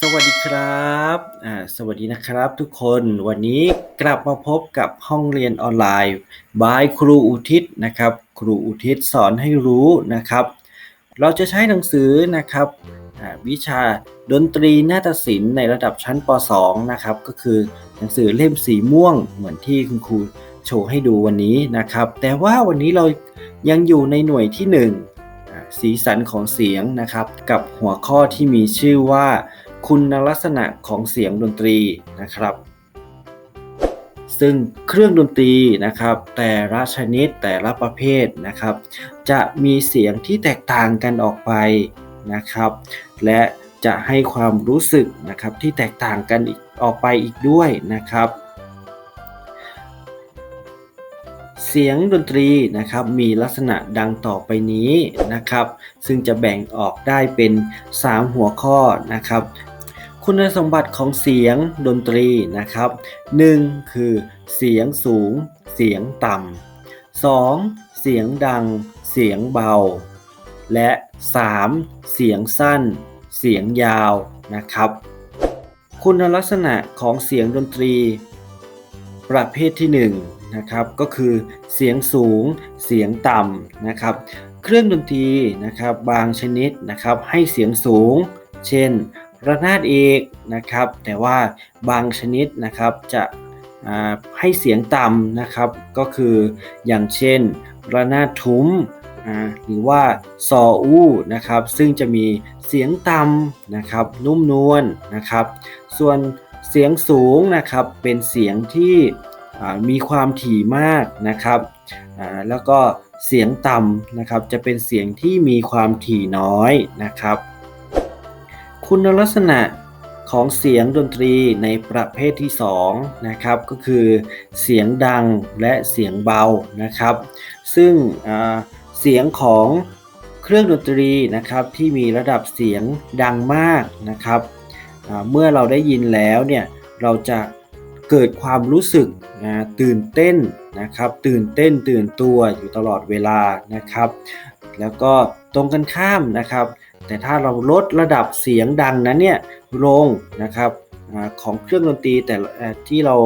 สวัสดีครับอ่าสวัสดีนะครับทุกคนวันนี้กลับมาพบกับห้องเรียนออนไลน์บายครูอุทิศนะครับ ครูอุทิศสอนให้รู้นะครับ เราจะใช้หนังสือนะครับอ่าวิชาดนตรีนาฏศิลป์ในระดับชั้นป .2 นะครับ ก็คือหนังสือเล่มสีม่วงเหมือนที่คุณครูโชว์ให้ดูวันนี้นะครับ แต่ว่าวันนี้เรายังอยู่ในหน่วยที่หนึ่งอ่าสีสันของเสียงนะครับ กับหัวข้อที่มีชื่อว่า คุณลักษณะของเสียงดนตรีนะครับ ซึ่งเครื่องดนตรีนะครับ แต่ละชนิดแต่ละประเภทนะครับ จะมีเสียงที่แตกต่างกันออกไปนะครับ และจะให้ความรู้สึกนะครับที่แตกต่างกันอกออกไปอีกด้วยนะครับ เสียงดนตรีนะครับมีลักษณะดังต่อไปนี้นะครับ ซึ่งจะแบ่งออกได้เป็น 3 หัวข้อนะครับ คุณสมบัติของเสียงดนตรีนะครับ 1. คือเสียงสูง เสียงต่ำ 2. เสียงดัง เสียงเบา และ 3. เสียงสั้น เสียงยาวนะครับ คุณลักษณะของเสียงดนตรี ประเภทที่1นะครับก็คือเสียงสูง เสียงต่ำนะครับ เครื่องดนตรีนะครับบางชนิดนะครับให้เสียงสูง เช่น ระนาดเอกนะครับ แต่ว่าบางชนิดนะครับจะให้เสียงต่ำนะครับ ก็คืออย่างเช่น ระนาดทุ้มหรือว่าซออู้นะครับ ซึ่งจะมีเสียงต่ำนะครับ นุ่มนวลนะครับ ส่วนเสียงสูงนะครับเป็นเสียงที่มีความถี่มากนะครับ แล้วก็เสียงต่ำนะครับจะเป็นเสียงที่มีความถี่น้อยนะครับ คุณลักษณะของเสียงดนตรีในประเภทที่2นะครับก็คือเสียงดังและเสียงเบานะครับ ซึ่งเสียงของเครื่องดนตรีนะครับที่มีระดับเสียงดังมากนะครับเมื่อเราได้ยินแล้วเนี่ยเราจะเกิดความรู้สึกนะตื่นเต้นนะครับ ตื่นเต้นตื่นตัวอยู่ตลอดเวลานะครับ แล้วก็ตรงกันข้ามนะครับ แต่ถ้าเราลดระดับเสียงดังนั้นเนี่ยลงนะครับของเครื่องดนตรีแต่ที่เรา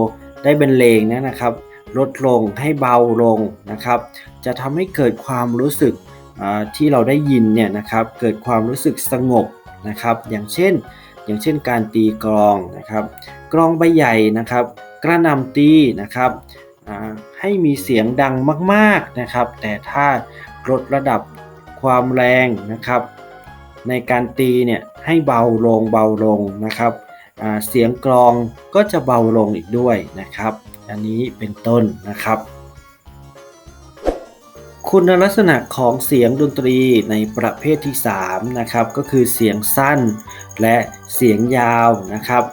ได้บรรเลงเนยนะครับ ลดลงให้เบาลงนะครับ จะทำให้เกิดความรู้สึกที่เราได้ยินเนี่ยนะครับเกิดความรู้สึกสงบนะครับ อย่างเช่น อย่างเช่นการตีกลองนะครับ กลองใบใหญ่นะครับ กระนำตีนะครับให้มีเสียงดังมากๆนะครับ แต่ถ้าลดระดับความแรงนะครับ ในการตีเนี่ยให้เบาลงเบาลงนะครับเสียงกลองก็จะเบาลงอีกด้วยนะครับ อันนี้เป็นต้นนะครับ คุณลักษณะของเสียงดนตรีในประเภทที่3นะครับก็คือเสียงสั้นและเสียงยาวนะครับ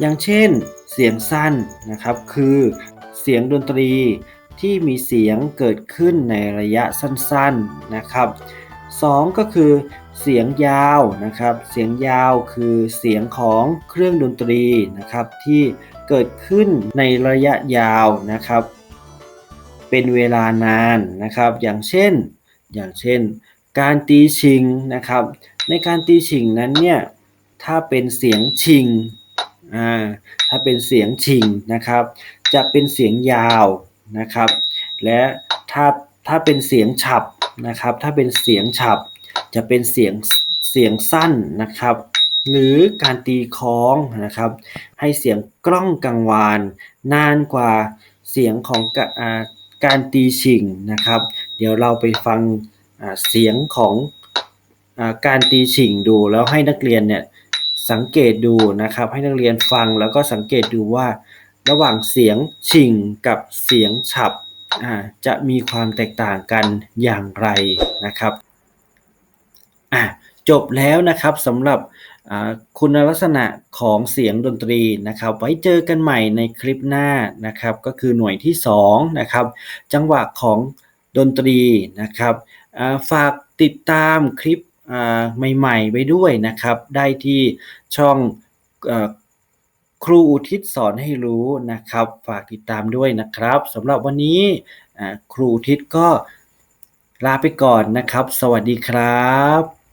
อย่างเช่นเสียงสั้นนะครับคือเสียงดนตรีที่มีเสียงเกิดขึ้นในระยะสั้นๆนะครับ 2 ก็คือ เสียงยาวนะครับ เสียงยาวคือเสียงของเครื่องดนตรีนะครับที่เกิดขึ้นในระยะยาวนะครับ เป็นเวลานานนะครับ อย่างเช่น อย่างเช่น การตีชิงนะครับ ในการตีชิงนั้นเนี่ยถ้าเป็นเสียงชิงอ่าถ้าเป็นเสียงชิงนะครับ จะเป็นเสียงยาวนะครับ และถ้าถ้าเป็นเสียงฉับนะครับ ถ้าเป็นเสียงฉับ จะเป็นเสียงเสียงสั้นนะครับ หรือการตีคล้องนะครับ ให้เสียงกล้องกังวานนานกว่าเสียงของกะอ่าการตีชิงนะครับ เดี๋ยวเราไปฟังเสียงของอาการตีฉิงดูแล้วให้นักเรียนเนี่ยสังเกตดูนะครับ ให้นักเรียนฟังแล้วก็สังเกตดูว่า ระหว่างเสียงฉิงกับเสียงฉับจะมีความแตกต่างกันอย่างไรนะครับ อะจบแล้วนะครับสำหรับคุณลักษณะของเสียงดนตรีนะครับ ไว้เจอกันใหม่ในคลิปหน้านะครับ ก็คือหน่วยที่2นะครับจังหวะของดนตรีนะครับฝากติดตามคลิปใหม่ๆไว้ด้วยนะครับ ได้ที่ช่องอครูอุทิศสอนให้รู้นะครับ ฝากติดตามด้วยนะครับสำหรับวันนี้ครูอุทิศก็ลาไปก่อนนะครับ สวัสดีครับ